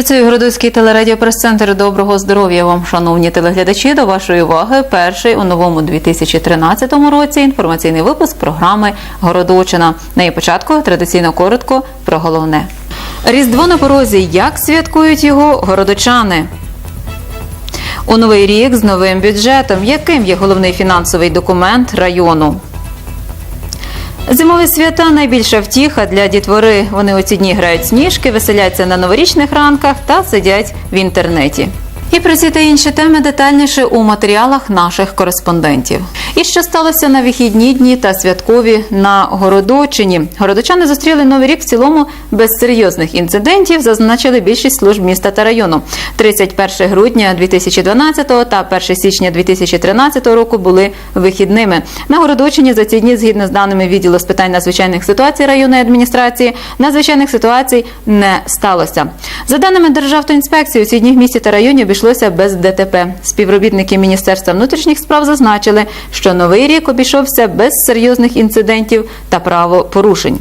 Працює Городоцький телерадіопрес-центр. Доброго здоров'я вам, шановні телеглядачі. До вашої уваги перший у новому 2013 році інформаційний випуск програми Городочина. На її початку традиційно коротко про головне. Різдво на порозі. Як святкують його городочани? У новий рік з новим бюджетом. Яким є головний фінансовий документ району? Зимові свята найбільша втіха для дітвори. Вони у ці дні грають сніжки, веселяться на новорічних ранках та сидять в інтернеті. І про ці та інші теми детальніше у матеріалах наших кореспондентів. І що сталося на вихідні дні та святкові на Городочині. Городочани зустріли новий рік в цілому без серйозних інцидентів, зазначили більшість служб міста та району. 31 грудня 2012 та 1 січня 2013 року були вихідними. На Городочині за ці дні, згідно з даними відділу з питань надзвичайних ситуацій районної адміністрації, надзвичайних ситуацій не сталося. За даними Державтоінспекції, у ці дні в місті та районі обійшлося без ДТП. Співробітники Міністерства внутрішніх справ зазначили, що новий рік обійшовся без серйозних інцидентів та правопорушень.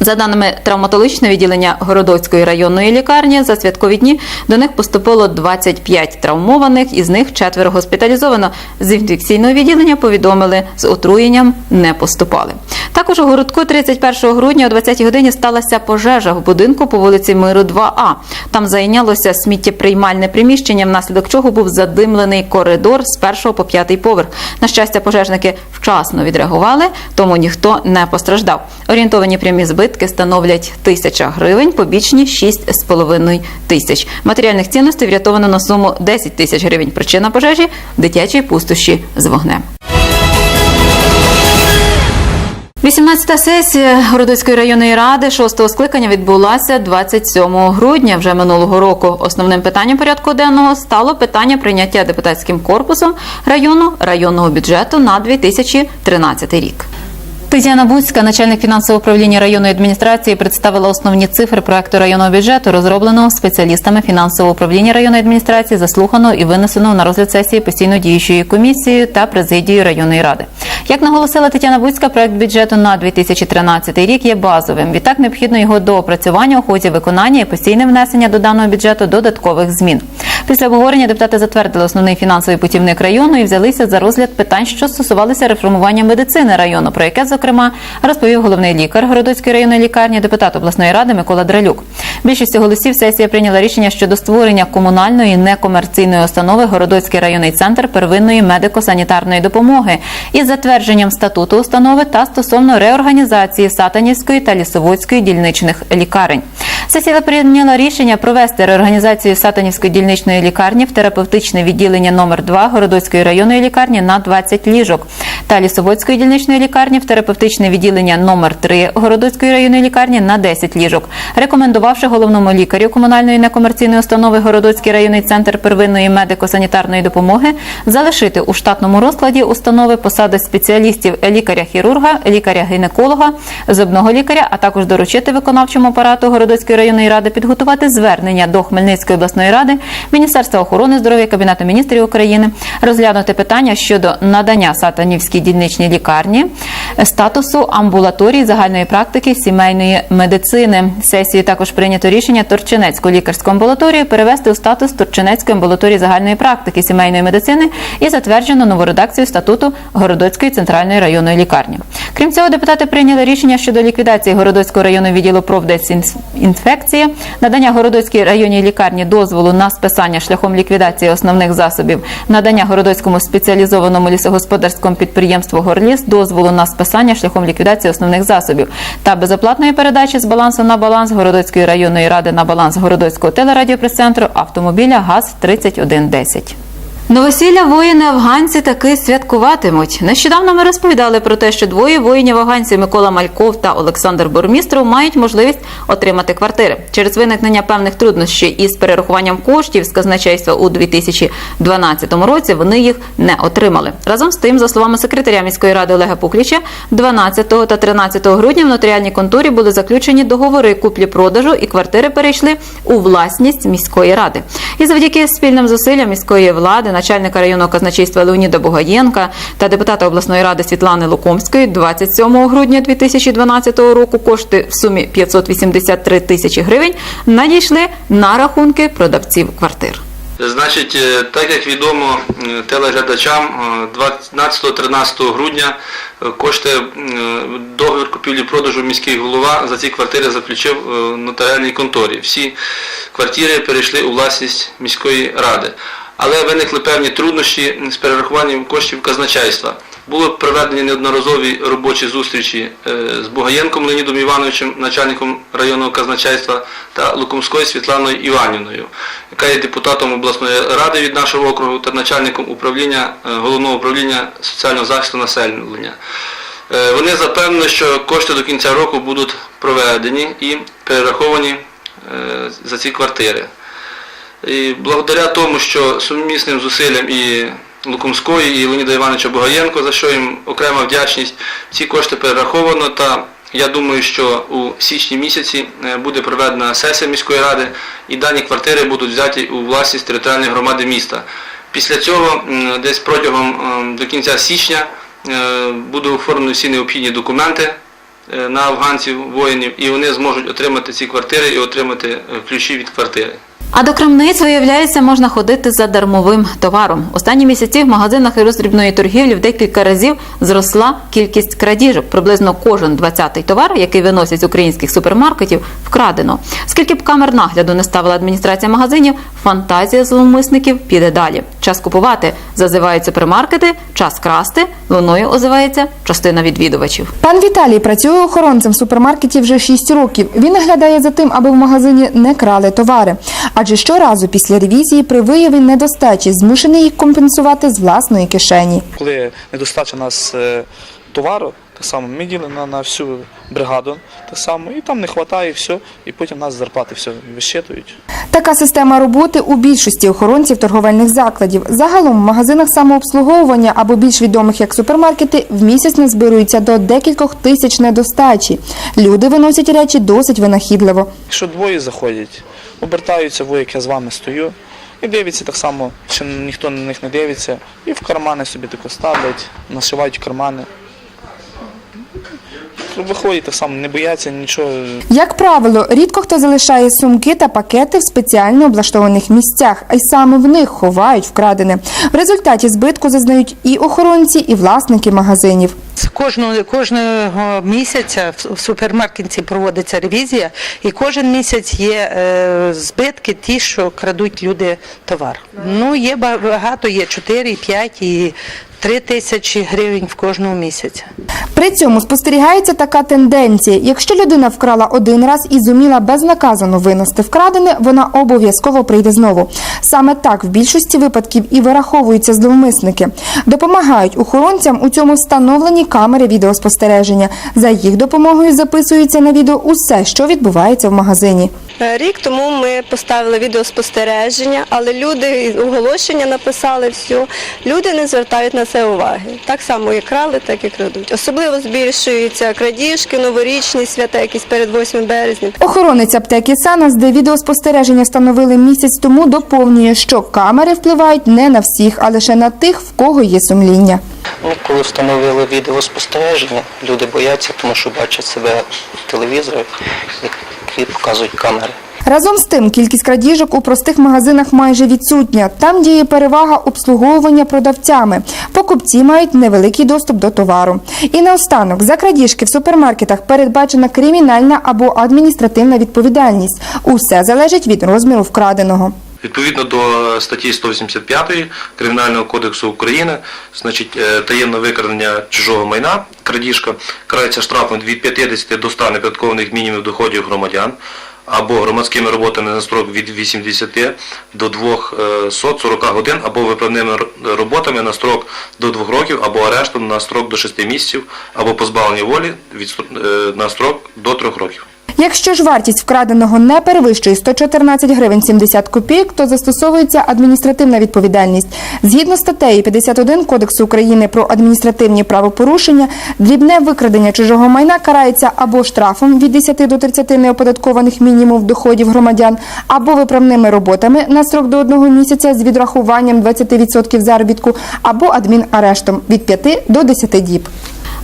За даними травматологічного відділення Городоцької районної лікарні, за святкові дні до них поступило 25 травмованих, із них четверо госпіталізовано. З інфекційного відділення повідомили, з отруєнням не поступали. Також у городку 31 грудня о 20 годині сталася пожежа в будинку по вулиці Миру 2А. Там зайнялося сміттєприймальне приміщення, внаслідок чого був задимлений коридор з першого по п'ятий поверх. На щастя, пожежники вчасно відреагували, тому ніхто не постраждав. Орієнтовані прямі збитки становлять тисяча гривень, побічні 6,5 тисяч. Матеріальних цінностей врятовано на суму 10 тисяч гривень. Причина пожежі дитячі пустощі з вогнем. 18-та сесія Городоцької районної ради 6-го скликання відбулася 27 грудня вже минулого року. Основним питанням порядку денного стало питання прийняття депутатським корпусом району районного бюджету на 2013 рік. Тетяна Буцька, начальник фінансового управління районної адміністрації, представила основні цифри проекту районного бюджету, розробленого спеціалістами фінансового управління районної адміністрації, заслуханого і винесеного на розгляд сесії постійно діючої комісії та президією районної ради. Як наголосила Тетяна Буцька, проект бюджету на 2013 рік є базовим. Відтак необхідно його доопрацювання у ході виконання і постійне внесення до даного бюджету додаткових змін. Після обговорення депутати затвердили основний фінансовий путівник району і взялися за розгляд питань, що стосувалися реформування медицини району, про яке зокрема розповів головний лікар Городоцької районної лікарні, депутат обласної ради Микола Дралюк. Більшістю голосів сесія прийняла рішення щодо створення комунальної некомерційної установи Городоцький районний центр первинної медико-санітарної допомоги із затвердженням статуту установи та стосовно реорганізації Сатанівської та Лісоводської дільничних лікарень. Сесія прийняла рішення провести реорганізацію Сатанівської дільничної лікарні в терапевтичне відділення номер 2 Городоцької районної лікарні на 20 ліжок та Лісоводської дільничної лікарні в терапевтичне відділення номер 3 Городоцької районної лікарні на 10 ліжок, рекомендувавши головному лікарю комунальної некомерційної установи Городоцький районний центр первинної медико-санітарної допомоги залишити у штатному розкладі установи посади спеціалістів лікаря-хірурга, лікаря-гінеколога, зубного лікаря, а також доручити виконавчому апарату Городоцької районної ради підготувати звернення до Хмельницької обласної ради, Міністерства охорони здоров'я, Кабінету міністрів України, розглянути питання щодо надання Сатанівській дільничній лікарні статусу амбулаторії загальної практики сімейної медицини. Сесії також прийнято рішення Торчинецьку лікарську амбулаторію перевести у статус Торчинецької амбулаторії загальної практики сімейної медицини і затверджено нову редакцію статуту Городоцької центральної районної лікарні. Крім цього, депутати прийняли рішення щодо ліквідації Городоцького районного відділу профдезінфекції, надання Городоцькій районній лікарні дозволу на списання шляхом ліквідації основних засобів, надання Городоцькому спеціалізованому лісогосподарському підприємству Горліс дозволу на списання шляхом ліквідації основних засобів та безоплатної передачі з балансу на баланс Городоцької районної ради на баланс Городоцького телерадіопрес-центру автомобіля ГАЗ-3110. Новосілля воїни-афганці таки святкуватимуть. Нещодавно ми розповідали про те, що двоє воїнів-афганців Микола Мальков та Олександр Бурмістров мають можливість отримати квартири. Через виникнення певних труднощів із перерахуванням коштів з казначейства у 2012 році вони їх не отримали. Разом з тим, за словами секретаря міської ради Олега Пукліча, 12 та 13 грудня в нотаріальній конторі були заключені договори куплі-продажу, і квартири перейшли у власність міської ради. І завдяки спільним зусиллям міської влади начальника районного казначейства Леоніда Бугаєнка та депутата обласної ради Світлани Лукомської 27 грудня 2012 року кошти в сумі 583 тисячі гривень надійшли на рахунки продавців квартир. Значить, е, так як відомо е, телеглядачам, е, 12-13 грудня е, кошти е, договір купівлі-продажу міський голова за ці квартири заключив в нотаріальній конторі. Всі квартири перейшли у власність міської ради. Але виникли певні труднощі з перерахуванням коштів казначейства. Були проведені неодноразові робочі зустрічі е, з Бугаєнком Леонідом Івановичем, начальником районного казначейства, та Лукомською Світланою Іванівною, яка є депутатом обласної ради від нашого округу та начальником управління е, головного управління соціального захисту населення. Е, Вони запевнили, що кошти до кінця року будуть проведені і перераховані за ці квартири. І благодаря тому, що сумісним зусиллям і Лукомської, і Леоніда Івановича Бугаєнко, за що їм окрема вдячність, ці кошти перераховано та я думаю, що у січні місяці е, буде проведена сесія міської ради і дані квартири будуть взяті у власність територіальної громади міста. Після цього десь протягом до кінця січня е, будуть оформлені всі необхідні документи е, на афганців, воїнів, і вони зможуть отримати ці квартири і отримати ключі від квартири. А до крамниць, виявляється, можна ходити за дармовим товаром. Останні місяці в магазинах і роздрібної торгівлі в декілька разів зросла кількість крадіжок. Приблизно кожен 20-й товар, який виносять з українських супермаркетів, вкрадено. Скільки б камер нагляду не ставила адміністрація магазинів, фантазія зловмисників піде далі. Час купувати зазивають супермаркети, час красти. Луною озивається частина відвідувачів. Пан Віталій працює охоронцем в супермаркеті вже 6 років. Він наглядає за тим, аби в магазині не крали товари. Адже щоразу після ревізії при вияві недостачі змушений їх компенсувати з власної кишені. Коли недостача нас е, товару, так само ми ділимо на, на всю бригаду, так само, і там не вистачає все, і потім нас зарплати все вищитують. Така система роботи у більшості охоронців торговельних закладів. Загалом в магазинах самообслуговування або більш відомих як супермаркети в місяць не назбирується до декількох тисяч недостачі. Люди виносять речі досить винахідливо. Якщо двоє заходять, обертаються, во, як я з вами стою, і дивиться так само, що ніхто на них не дивиться, і в кармани собі тако ставлять, нашивають кармани. Виходять само, не бояться нічого. Як правило, рідко хто залишає сумки та пакети в спеціально облаштованих місцях, а й саме в них ховають вкрадене. В результаті збитку зазнають і охоронці, і власники магазинів. Кожного, кожного місяця в- в супермаркеті проводиться ревізія, і кожен місяць є е, збитки, ті, що крадуть люди товар. Ну, є багато, є 4, 5 і 3 тисячі гривень в кожного місяця. При цьому спостерігається така тенденція: якщо людина вкрала один раз і зуміла безнаказано винести вкрадене, вона обов'язково прийде знову. Саме так в більшості випадків і вираховуються зловмисники. Допомагають охоронцям у цьому встановлені камери відеоспостереження. За їх допомогою записується на відео усе, що відбувається в магазині. Е, Рік тому ми поставили відеоспостереження, але люди оголошення написали все. Люди не звертають на це уваги. Так само і крали, так і крадуть. Особливо збільшуються крадіжки, новорічні свята, якісь перед 8 березня. Охоронець аптеки Санас, де відеоспостереження встановили місяць тому, доповнює, що камери впливають не на всіх, а лише на тих, в кого є сумління. Ну, коли встановили відеоспостереження, люди бояться, тому що бачать себе в телевізорі, які показують камери. Разом з тим, кількість крадіжок у простих магазинах майже відсутня. Там діє перевага обслуговування продавцями. Покупці мають невеликий доступ до товару. І наостанок, за крадіжки в супермаркетах передбачена кримінальна або адміністративна відповідальність. Усе залежить від розміру вкраденого. Відповідно до статті 185 Кримінального кодексу України, значить, е, таємне викрадення чужого майна, крадіжка, карається штрафом від 50 до 100 неподаткових мінімумів доходів громадян або громадськими роботами на строк від 80 до 240 годин, або виправними роботами на строк до 2 років, або арештом на строк до 6 місяців, або позбавлення волі е, на строк до 3 років. Якщо ж вартість вкраденого не перевищує 114 гривень 70 копійок, то застосовується адміністративна відповідальність. Згідно з статтею 51 Кодексу України про адміністративні правопорушення, дрібне викрадення чужого майна карається або штрафом від 10 до 30 неоподаткованих мінімумів доходів громадян, або виправними роботами на строк до одного місяця з відрахуванням 20% заробітку, або адмінарештом від 5 до 10 діб.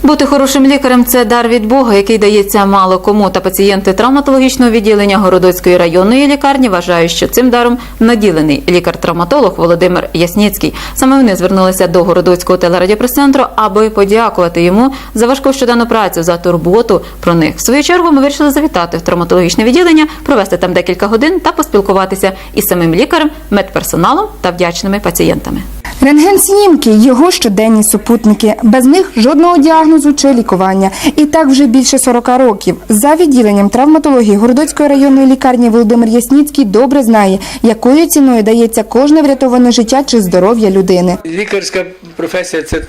Бути хорошим лікарем це дар від Бога, який дається мало кому. Та пацієнти травматологічного відділення Городоцької районної лікарні вважають, що цим даром наділений лікар-травматолог Володимир Ясніцький. Саме вони звернулися до Городоцького телерадіопрес-центру, аби подякувати йому за важку щоденну працю, за турботу про них. В свою чергу ми вирішили завітати в травматологічне відділення, провести там декілька годин та поспілкуватися із самим лікарем, медперсоналом та вдячними пацієнтами. Рентген-снімки – його щоденні супутники. Без них жодного діагнозу чи лікування. І так вже більше 40 років. За відділенням травматології Городоцької районної лікарні Володимир Ясніцький добре знає, якою ціною дається кожне врятоване життя чи здоров'я людини. Лікарська професія це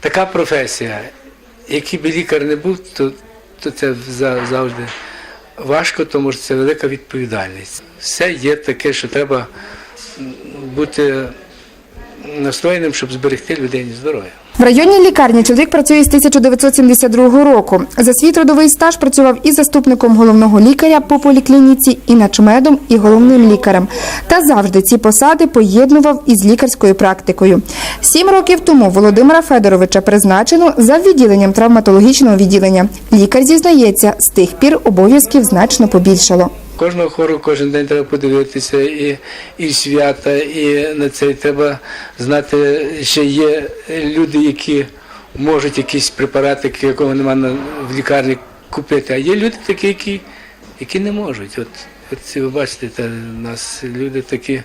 така професія. Який би лікар не був, то, то це за- завжди важко, тому що це велика відповідальність. Все є таке, що треба бути настроєним, щоб зберегти людині здоров'я. В районній лікарні чоловік працює з 1972 року. За свій трудовий стаж працював і заступником головного лікаря по поліклініці, і начмедом, і головним лікарем. Та завжди ці посади поєднував із лікарською практикою. Сім років тому Володимира Федоровича призначено за відділенням травматологічного відділення. Лікар зізнається, з тих пір обов'язків значно побільшало. Кожного хору кожен день треба подивитися, і, і свята, і на це. Треба знати, що є люди, які можуть якісь препарати, якого немає в лікарні купити, а є люди такі, які, які не можуть. От, от ви бачите, та, у нас люди такі,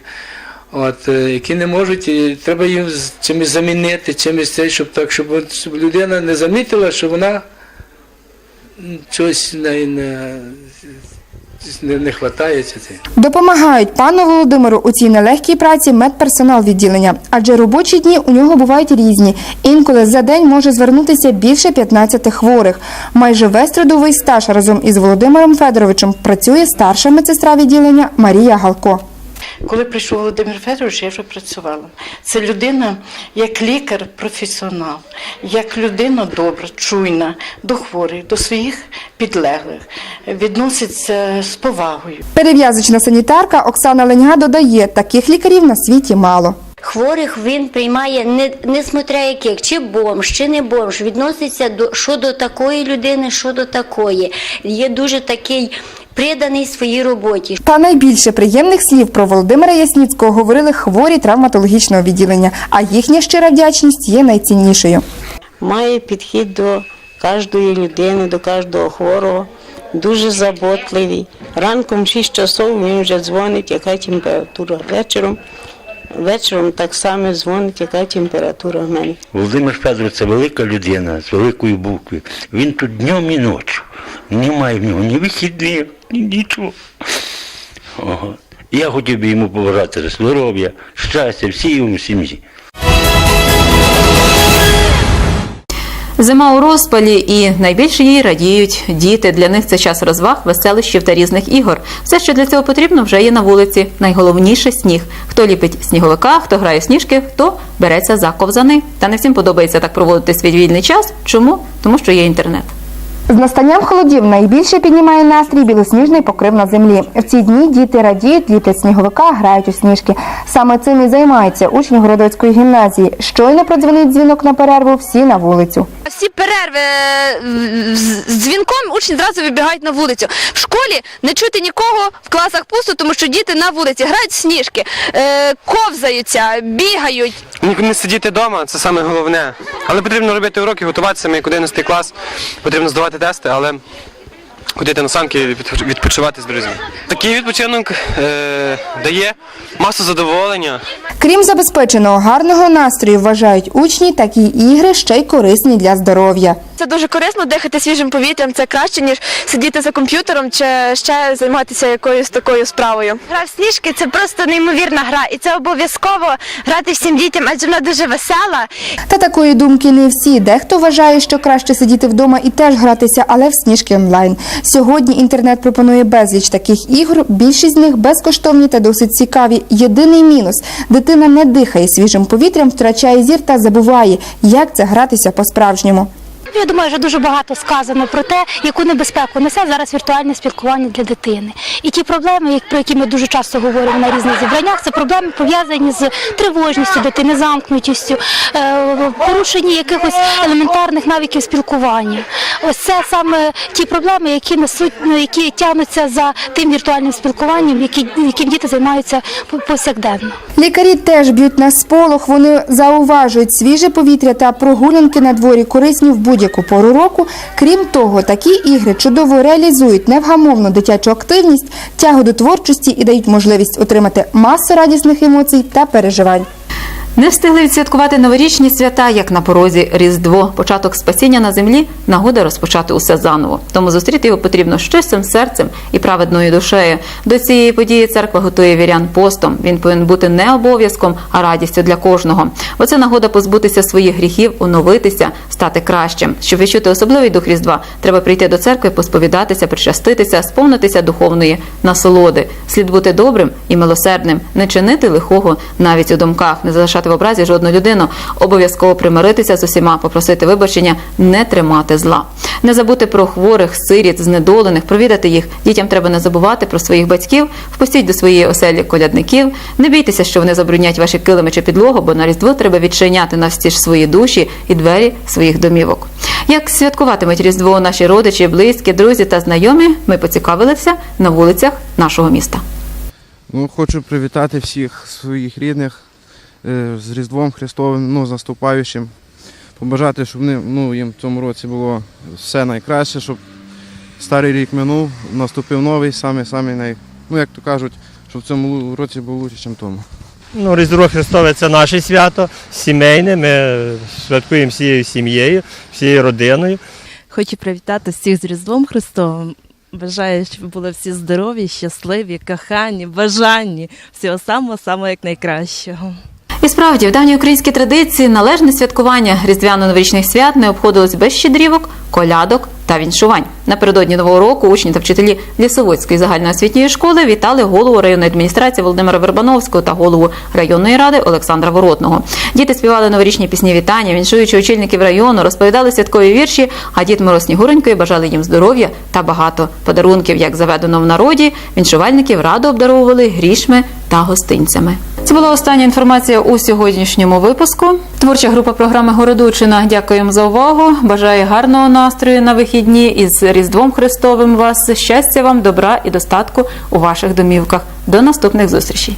от, е, які не можуть, і треба їм чимось замінити, чимось це, щоб так, щоб, щоб людина не замітила, що вона чогось не, не, не, не це. Допомагають пану Володимиру у цій нелегкій праці медперсонал відділення, адже робочі дні у нього бувають різні. Інколи за день може звернутися більше 15 хворих. Майже весь трудовий стаж разом із Володимиром Федоровичем працює старша медсестра відділення Марія Галко. Коли прийшов Володимир Федорович, я вже працювала. Це людина як лікар, професіонал, як людина добра, чуйна до хворих, до своїх підлеглих, відноситься з повагою. Перев'язочна санітарка Оксана Леньга додає, таких лікарів на світі мало. Хворих він приймає не, не смотря яких, чи бомж, чи не бомж, відноситься до що до такої людини, що до такої. Є дуже такий приданий своїй роботі. Та найбільше приємних слів про Володимира Ясніцького говорили хворі травматологічного відділення, а їхня щира вдячність є найціннішою. має підхід до кожної людини, до кожного хворого, дуже заботливий. Ранком в 6 часов він вже дзвонить, яка температура вечором. Вечором так само дзвонить, яка температура в мене. Володимир Федорович це велика людина з великої букви. Він тут днем і ночі. Немає в нього ні вихідних, нічого. Ого. Я хотів би йому побажати здоров'я, щастя всій йому сім'ї. Зима у розпалі і найбільше їй радіють діти. Для них це час розваг, веселищів та різних ігор. Все, що для цього потрібно, вже є на вулиці. Найголовніше сніг. Хто ліпить сніговика, хто грає в сніжки, хто береться за ковзани. Та не всім подобається так проводити свій вільний час. Чому? Тому що є інтернет. З настанням холодів найбільше піднімає настрій білосніжний покрив на землі. В ці дні діти радіють, ліплять сніговика, грають у сніжки. Саме цим і займаються учні Городоцької гімназії. Щойно продзвонить дзвінок на перерву, всі на вулицю. Всі перерви е, з дзвінком учні зразу вибігають на вулицю. В школі не чути нікого в класах пусто, тому що діти на вулиці грають в сніжки, е, ковзаються, бігають. Не сидіти вдома, це саме головне. Але потрібно робити уроки, готуватися, ми як 11 клас, потрібно здавати тести, але ходити на санки і відпочивати з друзями. Такий відпочинок е, дає масу задоволення. Крім забезпеченого гарного настрою, вважають учні, такі ігри ще й корисні для здоров'я. Це дуже корисно дихати свіжим повітрям. Це краще ніж сидіти за комп'ютером чи ще займатися якоюсь такою справою. Гра в сніжки це просто неймовірна гра, і це обов'язково грати всім дітям, адже вона дуже весела. Та такої думки не всі. Дехто вважає, що краще сидіти вдома і теж гратися, але в сніжки онлайн. Сьогодні інтернет пропонує безліч таких ігор. Більшість з них безкоштовні та досить цікаві. Єдиний мінус дитина не дихає свіжим повітрям, втрачає зір та забуває, як це гратися по-справжньому. Я думаю, що дуже багато сказано про те, яку небезпеку несе зараз віртуальне спілкування для дитини. І ті проблеми, про які ми дуже часто говоримо на різних зібраннях, це проблеми пов'язані з тривожністю дитини, замкнутістю, е, порушенні якихось елементарних навиків спілкування. Ось це саме ті проблеми, які несуть, ну, які тягнуться за тим віртуальним спілкуванням, яким діти займаються повсякденно. Лікарі теж б'ють на сполох. Вони зауважують свіже повітря та прогулянки на дворі корисні в будь-яку пору року. Крім того, такі ігри чудово реалізують невгамовну дитячу активність, тягу до творчості і дають можливість отримати масу радісних емоцій та переживань. Не встигли відсвяткувати новорічні свята, як на порозі Різдво. Початок спасіння на землі нагода розпочати усе заново. Тому зустріти його потрібно з чистим серцем і праведною душею. До цієї події церква готує вірян постом. Він повинен бути не обов'язком, а радістю для кожного. Бо це нагода позбутися своїх гріхів, оновитися, стати кращим. Щоб відчути особливий дух Різдва, треба прийти до церкви, посповідатися, причаститися, сповнитися духовної насолоди. Слід бути добрим і милосердним, не чинити лихого навіть у думках, не залишати в образі жодну людину, обов'язково примиритися з усіма, попросити вибачення, не тримати зла, не забути про хворих, сиріт, знедолених, провідати їх. Дітям треба не забувати про своїх батьків, впустіть до своєї оселі колядників. Не бійтеся, що вони забруднять ваші килими чи підлогу, бо на різдво треба відчиняти навстіж свої душі і двері своїх домівок. Як святкуватимуть Різдво наші родичі, близькі, друзі та знайомі, ми поцікавилися на вулицях нашого міста. Ну, хочу привітати всіх своїх рідних з Різдвом Христовим, ну, з наступаючим. Побажати, щоб вони, ну, їм в цьому році було все найкраще, щоб старий рік минув, наступив новий, самий, самий най... ну, як то кажуть, щоб в цьому році був лучше, ніж тому. Ну, Різдво Христове це наше свято, сімейне. Ми святкуємо всією сім'єю, всією родиною. Хочу привітати всіх з Різдвом Христовим. Бажаю, щоб були всі здорові, щасливі, кохані, бажанні. Всього самого самого як найкращого. І справді, в давній українській традиції належне святкування різдвяно-новорічних свят не обходилось без щедрівок, колядок та віншувань. Напередодні нового року учні та вчителі Лісоводської загальноосвітньої школи вітали голову районної адміністрації Володимира Вербановського та голову районної ради Олександра Воротного. Діти співали новорічні пісні вітання, віншуючи очільників району, розповідали святкові вірші. А дід Мороз Снігуренькою бажали їм здоров'я та багато подарунків. Як заведено в народі, віншувальників радо обдаровували грішми та гостинцями. Це була остання інформація у сьогоднішньому випуску. Творча група програми Городучина. Дякуємо за увагу. Бажаю гарного настрою на вихідні із Різдвом Христовим вас. Щастя вам, добра і достатку у ваших домівках. До наступних зустрічей.